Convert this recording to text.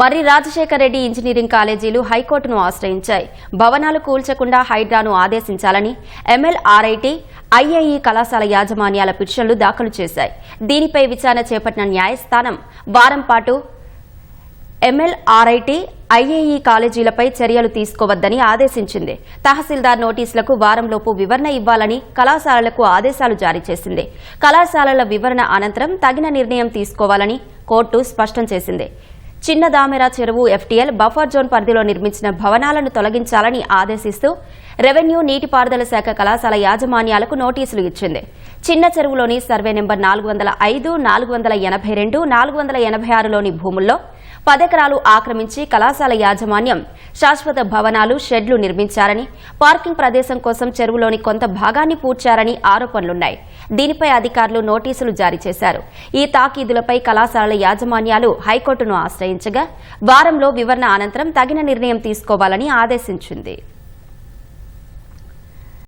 మర్రి Rajasekhara Reddy engineering కాలేజీలు హైకోర్టును ఆశ్రయించాయి. భవనాలు కూల్చకుండా హైడ్రాను ఆదేశించాలని ఎంఎల్ఆర్ఐటి ఐఐఈ కళాశాల యాజమాన్యాల పిటిషన్లు దాఖలు చేశాయి. దీనిపై విచారణ చేపట్టిన న్యాయస్థానం వారం పాటు ఎంఎల్ఆర్ఐటి ఐఏఈ కాలేజీలపై చర్యలు తీసుకోవద్దని ఆదేశించింది. తహసీల్దార్ నోటీసులకు వారంలోపు వివరణ ఇవ్వాలని కళాశాలలకు ఆదేశాలు జారీ చేసింది. కళాశాలల వివరణ అనంతరం తగిన నిర్ణయం తీసుకోవాలని కోర్టు స్పష్టం చేసింది. చిన్న దామెరా చెరువు ఎఫ్టీఎల్ బఫర్ జోన్ పరిధిలో నిర్మించిన భవనాలను తొలగించాలని ఆదేశిస్తూ రెవెన్యూ నీటిపారుదల శాఖ కళాశాల యాజమాన్యాలకు నోటీసులు ఇచ్చింది. చిన్న చెరువులోని సర్వే నెంబర్ నాలుగు వందల ఐదు నాలుగు వందల ఎనభై రెండు నాలుగు వందల ఎనభై ఆరులోని భూముల్లో పదెకరాలు ఆక్రమించి కళాశాల యాజమాన్యం శాశ్వత భవనాలు షెడ్లు నిర్మించారని పార్కింగ్ ప్రదేశం కోసం చెరువులోని కొంత భాగాన్ని పూడ్చారని ఆరోపణలున్నాయి. దీనిపై అధికారులు నోటీసులు జారీ చేశారు. ఈ తాకీదులపై కళాశాలల యాజమాన్యాలు హైకోర్టును ఆశ్రయించగా వారంలో వివరణ అనంతరం తగిన నిర్ణయం తీసుకోవాలని ఆదేశించింది.